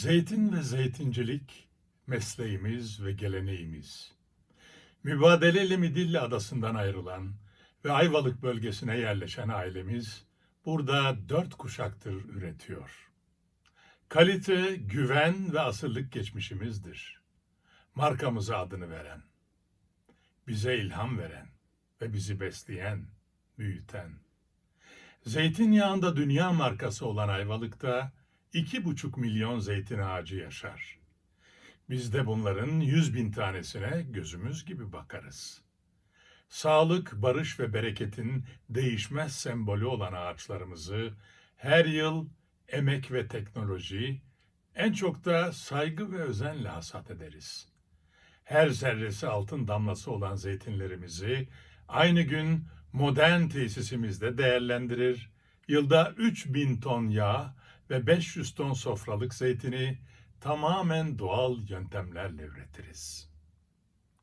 Zeytin ve zeytincilik mesleğimiz ve geleneğimiz. Mübadeleli Midilli adasından ayrılan ve Ayvalık bölgesine yerleşen ailemiz burada dört kuşaktır üretiyor. Kalite, güven ve asırlık geçmişimizdir. Markamıza adını veren, bize ilham veren ve bizi besleyen, büyüten. Zeytinyağında dünya markası olan Ayvalık'ta iki buçuk milyon zeytin ağacı yaşar. Biz de bunların yüz bin tanesine gözümüz gibi bakarız. Sağlık, barış ve bereketin değişmez sembolü olan ağaçlarımızı her yıl emek ve teknoloji, en çok da saygı ve özenle hasat ederiz. Her zerresi altın damlası olan zeytinlerimizi aynı gün modern tesisimizde değerlendirir, yılda 3000 ton yağ ve 500 ton sofralık zeytini tamamen doğal yöntemlerle üretiriz.